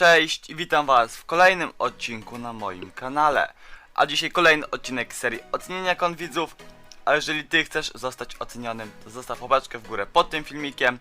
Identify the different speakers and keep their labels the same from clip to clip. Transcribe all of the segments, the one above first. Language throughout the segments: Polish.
Speaker 1: Cześć i witam was w kolejnym odcinku na moim kanale. A dzisiaj kolejny odcinek serii ocenienia konwidzów. A jeżeli ty chcesz zostać ocenionym, to zostaw łapeczkę w górę pod tym filmikiem.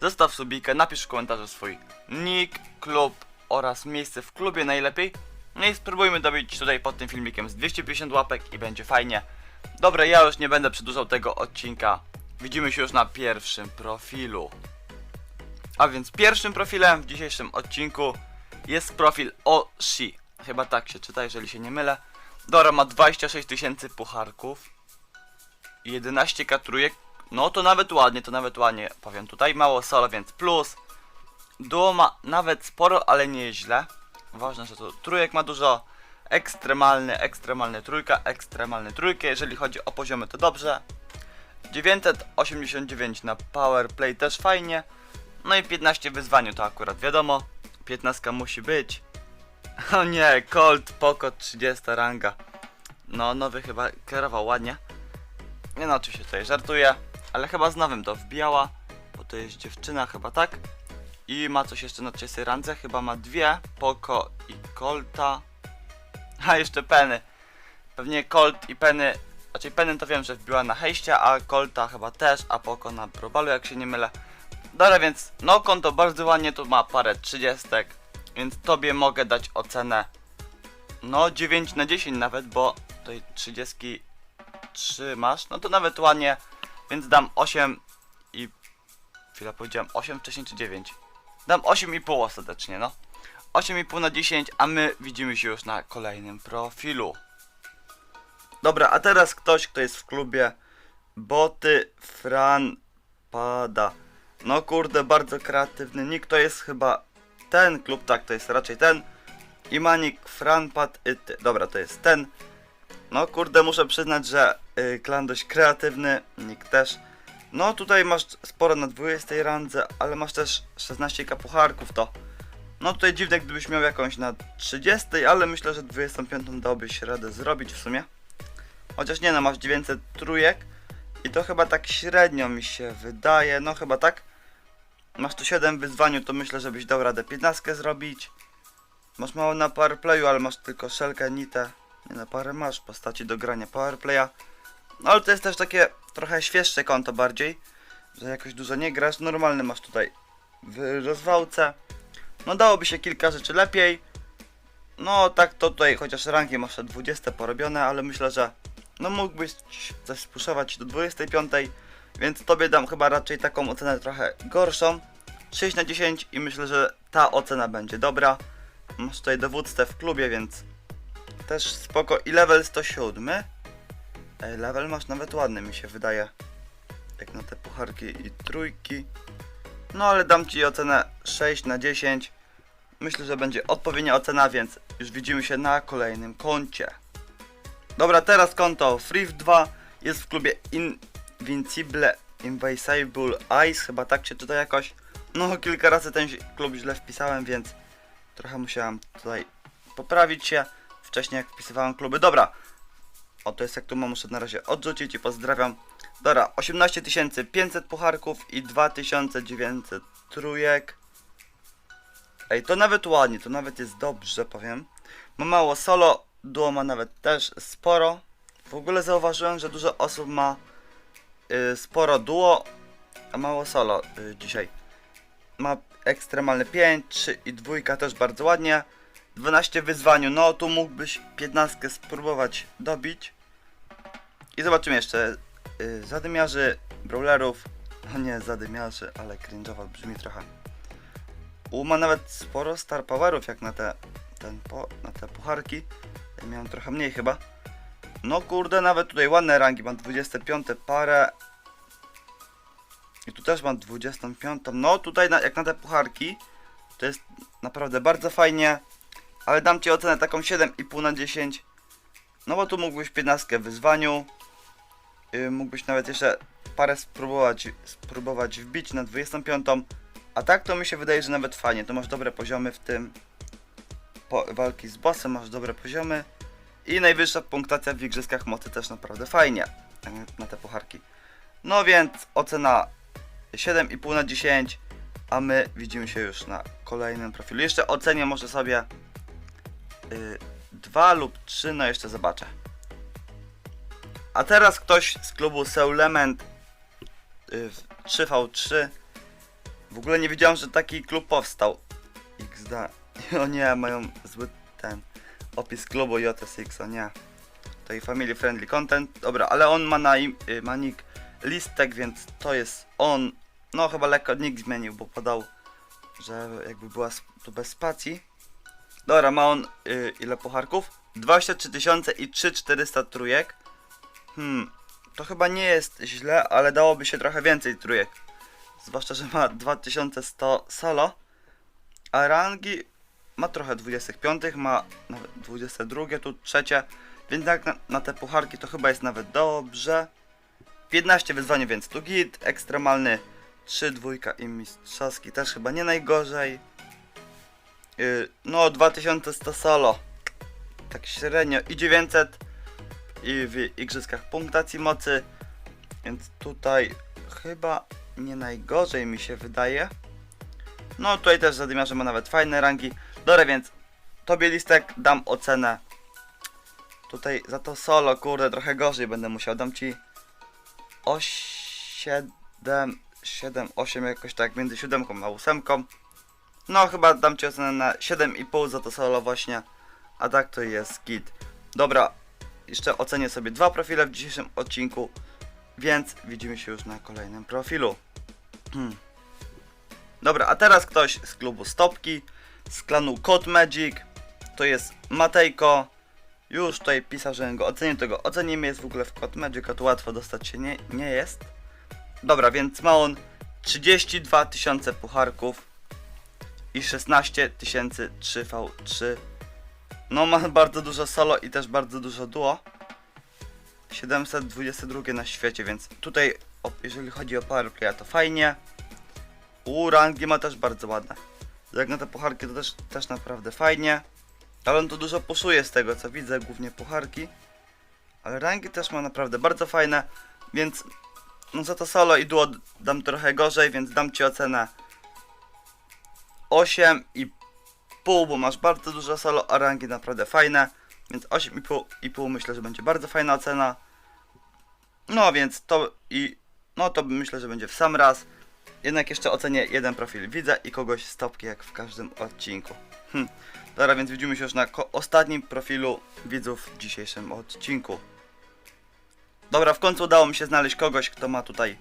Speaker 1: Zostaw subikę, napisz w komentarzu swój nick, klub oraz miejsce w klubie najlepiej. No i spróbujmy dobić tutaj pod tym filmikiem z 250 łapek i będzie fajnie. Dobra, ja już nie będę przedłużał tego odcinka. Widzimy się już na pierwszym profilu. A więc pierwszym profilem w dzisiejszym odcinku jest profil Oshi. Chyba tak się czyta, jeżeli się nie mylę. Dora ma 26 tysięcy pucharków. i 11 katrójek. No to nawet ładnie, to nawet ładnie. Powiem tutaj mało solo, więc plus. Duo ma nawet sporo, ale nie źle. Ważne, że to trójek ma dużo. Ekstremalny, ekstremalny trójka, ekstremalny trójkę. Jeżeli chodzi o poziomy, to dobrze. 989 na Powerplay też fajnie. No i 15 w wyzwaniu to akurat wiadomo. 15 musi być. O nie, Colt Poco 30 ranga. No, nowy chyba kierował ładnie. Nie no, oczywiście tutaj żartuję, ale chyba z nowym to wbijała, bo to jest dziewczyna chyba, tak? I ma coś jeszcze na 30 randze, chyba ma dwie, Poco i Colta. A jeszcze Penny. Pewnie Colt i Penny, raczej Penny to wiem, że wbiła na hejście, a Colta chyba też, a Poco na probalu, jak się nie mylę. Dobra, więc no konto bardzo ładnie, tu ma parę trzydziestek, więc tobie mogę dać ocenę no 9 na 10 nawet, bo tutaj 33 masz, no to nawet ładnie, więc dam 8 i... Chwila, powiedziałem 8 wcześniej czy 9? Dam 8,5 ostatecznie, no. 8,5 na 10, a my widzimy się już na kolejnym profilu. Dobra, a teraz ktoś, kto jest w klubie Boty Fran Pada. No kurde, bardzo kreatywny nick, to jest chyba ten klub, tak, to jest raczej ten. Imanik Franpad Yty. Dobra, to jest ten. No kurde, muszę przyznać, że y, klan dość kreatywny, nick też. No tutaj masz sporo na 20 randze, ale masz też 16 kapucharków, to... No tutaj dziwne, gdybyś miał jakąś na 30, ale myślę, że 25 dałbyś radę zrobić w sumie. Chociaż nie no, masz 900 trójek i to chyba tak średnio mi się wydaje, no chyba tak. Masz tu 7 w wyzwaniu, to myślę, żebyś dał radę 15 zrobić. Masz mało na powerplayu, ale masz tylko szelkę, nitę. Nie na parę masz postaci do grania powerplaya. No ale to jest też takie trochę świeższe konto bardziej, że jakoś dużo nie grasz. Normalny masz tutaj w rozwałce. No dałoby się kilka rzeczy lepiej. No tak to tutaj, chociaż ranki masz te 20 porobione, ale myślę, że no mógłbyś coś spuszować do 25, więc tobie dam chyba raczej taką ocenę trochę gorszą. 6 na 10 i myślę, że ta ocena będzie dobra. Masz tutaj dowódcę w klubie, więc też spoko. I level 107. Ej, level masz nawet ładny mi się wydaje. Jak na te pucharki i trójki. No ale dam ci ocenę 6 na 10. Myślę, że będzie odpowiednia ocena, więc już widzimy się na kolejnym koncie. Dobra, teraz konto Free 2 jest w klubie Invincible Invisible Ice, chyba tak się czyta jakoś. No, kilka razy ten klub źle wpisałem, więc trochę musiałem tutaj poprawić się. Wcześniej jak wpisywałem kluby. Dobra, o to jest jak tu mam, muszę na razie odrzucić i pozdrawiam. Dobra, 18 500 pucharków i 2900 trójek. Ej, to nawet ładnie, to nawet jest dobrze, powiem. Ma mało solo, duo ma nawet też sporo. W ogóle zauważyłem, że dużo osób ma sporo duo, a mało solo y, dzisiaj. Ma ekstremalny 5, 3 i dwójka też bardzo ładnie. 12 w wyzwaniu, no tu mógłbyś 15 spróbować dobić. I zobaczymy jeszcze y, zadymiarzy, brawlerów. No nie zadymiarzy, ale cringe'owo brzmi trochę. U ma nawet sporo star powerów jak na te, ten po, na te pucharki. Ja miałem trochę mniej chyba. No kurde, nawet tutaj ładne rangi, mam 25 parę. I tu też mam 25. No tutaj na, jak na te pucharki, to jest naprawdę bardzo fajnie. Ale dam Ci ocenę taką 7,5 na 10. No bo tu mógłbyś 15 w wyzwaniu. Yy, mógłbyś nawet jeszcze parę spróbować, spróbować wbić na 25. A tak to mi się wydaje, że nawet fajnie. To masz dobre poziomy w tym. Po, walki z bossem masz dobre poziomy. I najwyższa punktacja w igrzyskach mocy też naprawdę fajnie. Na te pucharki. No więc ocena 7,5 na 10. A my widzimy się już na kolejnym profilu. Jeszcze ocenię może sobie y, dwa lub trzy, no jeszcze zobaczę. A teraz ktoś z klubu Seulement y, 3v3. W ogóle nie wiedziałem, że taki klub powstał. XD. O nie, mają zły ten opis klubu JSX, o nie. I family friendly content. Dobra, ale on ma na im, y, ma nick listek, więc to jest on. No chyba lekko nick zmienił, bo podał, że jakby była to bez spacji. Dobra, ma on y, ile pucharków? 23 tysiące i 3400 trójek. Hmm, to chyba nie jest źle, ale dałoby się trochę więcej trójek. Zwłaszcza, że ma 2100 solo. A rangi ma trochę 25, ma nawet 22, tu trzecie. Więc jak na, na te pucharki to chyba jest nawet dobrze. 15 wyzwanie, więc tu git. Ekstremalny 3, dwójka i mistrzowski też chyba nie najgorzej. Yy, no 2100 solo. Tak średnio i 900 i w igrzyskach punktacji mocy. Więc tutaj chyba nie najgorzej mi się wydaje. No tutaj też zadymiarze ma nawet fajne rangi. Dobra, więc tobie listek dam ocenę. Tutaj za to solo, kurde, trochę gorzej będę musiał. Dam ci 8, 7, 8 jakoś tak, między 7 a 8. No chyba dam ci ocenę na 7,5 za to solo właśnie. A tak to jest git. Dobra, jeszcze ocenię sobie dwa profile w dzisiejszym odcinku. Więc widzimy się już na kolejnym profilu. Hmm. Dobra, a teraz ktoś z klubu Stopki, z klanu Code Magic. To jest Matejko. Już tutaj pisał, że go ocenię, to go ocenimy. Jest w ogóle w Code Magic, a tu łatwo dostać się nie, nie jest. Dobra, więc ma on 32 tysiące pucharków i 16 tysięcy 3v3. No ma bardzo dużo solo i też bardzo dużo duo. 722 na świecie, więc tutaj jeżeli chodzi o powerplaya to fajnie. U rangi ma też bardzo ładne. Jak na te pucharki to też, też naprawdę fajnie. Ale on tu dużo puszuje z tego co widzę, głównie pucharki. Ale rangi też ma naprawdę bardzo fajne, więc no za to solo i duo dam trochę gorzej, więc dam ci ocenę 8,5, bo masz bardzo dużo solo, a rangi naprawdę fajne. Więc 8,5 i pół myślę, że będzie bardzo fajna ocena. No więc to i no to myślę, że będzie w sam raz. Jednak jeszcze ocenię jeden profil widza i kogoś z topki jak w każdym odcinku. Hm. Dobra, więc widzimy się już na ostatnim profilu widzów w dzisiejszym odcinku. Dobra, w końcu udało mi się znaleźć kogoś, kto ma tutaj.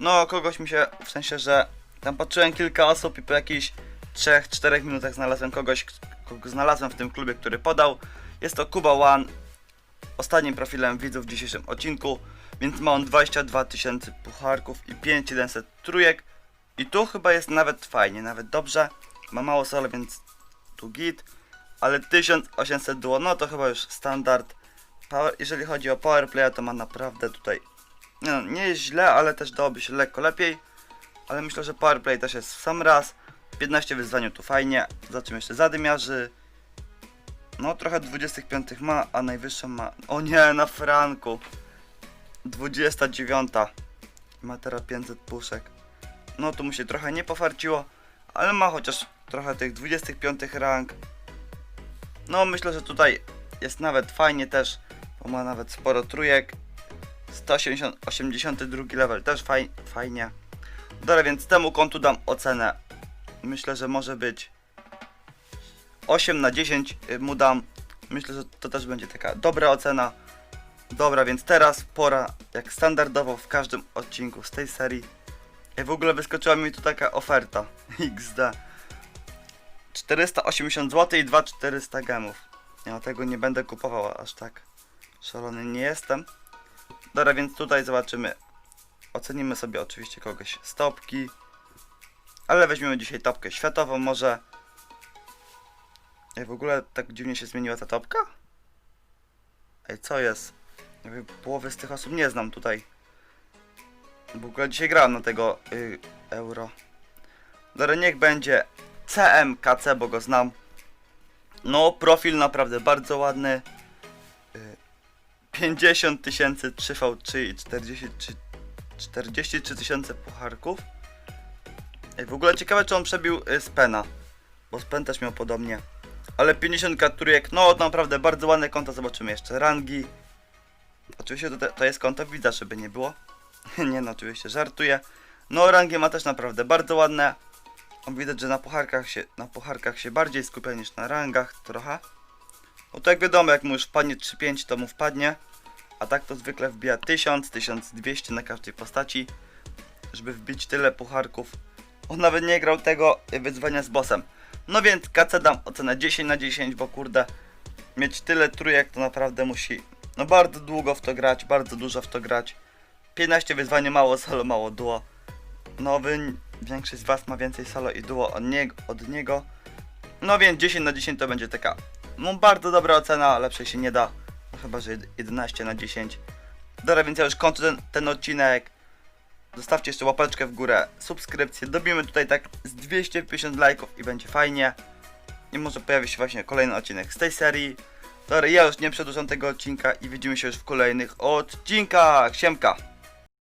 Speaker 1: No, kogoś mi się, w sensie, że tam patrzyłem kilka osób i po jakichś 3-4 minutach znalazłem kogoś, kogo znalazłem w tym klubie, który podał. Jest to Kuba One, ostatnim profilem widzów w dzisiejszym odcinku, więc ma on 22 tysięcy pucharków i 5700 trójek. I tu chyba jest nawet fajnie, nawet dobrze. Ma mało solo, więc tu git. Ale 1800 duo, no to chyba już standard. Power, jeżeli chodzi o powerplaya, to ma naprawdę tutaj. No, nie jest źle, ale też dałoby się lekko lepiej. Ale myślę, że powerplay też jest w sam raz. 15 wyzwaniu tu fajnie. Zobaczymy jeszcze zadymiarzy. No trochę 25 ma, a najwyższą ma. O nie, na franku. 29. Ma teraz 500 puszek. No tu mu się trochę nie pofarciło, ale ma chociaż trochę tych 25 rank. No myślę, że tutaj jest nawet fajnie też, bo ma nawet sporo trójek. 180, 82 level też faj, fajnie. Dobra, więc temu kontu dam ocenę. Myślę, że może być 8 na 10 y, mu dam. Myślę, że to też będzie taka dobra ocena. Dobra, więc teraz pora, jak standardowo w każdym odcinku z tej serii. I w ogóle wyskoczyła mi tu taka oferta. XD. 480 zł i 2400 gemów. Ja tego nie będę kupował aż tak. Szalony nie jestem. Dobra, więc tutaj zobaczymy. Ocenimy sobie oczywiście kogoś z topki. Ale weźmiemy dzisiaj topkę światową może. Ej, w ogóle tak dziwnie się zmieniła ta topka? Ej, co jest? Jakby połowy z tych osób nie znam tutaj. W ogóle dzisiaj grałem na tego y, euro. Dobra, niech będzie CMKC, bo go znam. No, profil naprawdę bardzo ładny. Y, 50 tysięcy 3v3 i 43 43 tysiące pucharków. W ogóle ciekawe czy on przebił y, Spena. Bo Spen też miał podobnie. Ale 50 trójek, no naprawdę bardzo ładne konto, zobaczymy jeszcze rangi. Oczywiście to, to jest konto widza, żeby nie było. nie no, oczywiście żartuję. No rangi ma też naprawdę bardzo ładne. Widać, że na pucharkach się, na pucharkach się bardziej skupia niż na rangach trochę. No to jak wiadomo, jak mu już wpadnie 3-5 to mu wpadnie. A tak to zwykle wbija 1000, 1200 na każdej postaci. Żeby wbić tyle pucharków. On nawet nie grał tego wyzwania z bossem. No więc KC dam ocenę 10 na 10, bo kurde, mieć tyle trójek to naprawdę musi, no bardzo długo w to grać, bardzo dużo w to grać. 15 wyzwanie mało solo, mało duo. No wy, większość z was ma więcej solo i duo od niego, od niego. No więc 10 na 10 to będzie taka, no bardzo dobra ocena, lepszej się nie da. No chyba, że 11 na 10. Dobra, więc ja już kończę ten, ten odcinek. Zostawcie jeszcze łapeczkę w górę, subskrypcję. Dobijmy tutaj tak z 250 lajków i będzie fajnie. I może pojawi się właśnie kolejny odcinek z tej serii. Dobra, ja już nie przedłużam tego odcinka i widzimy się już w kolejnych odcinkach. Siemka!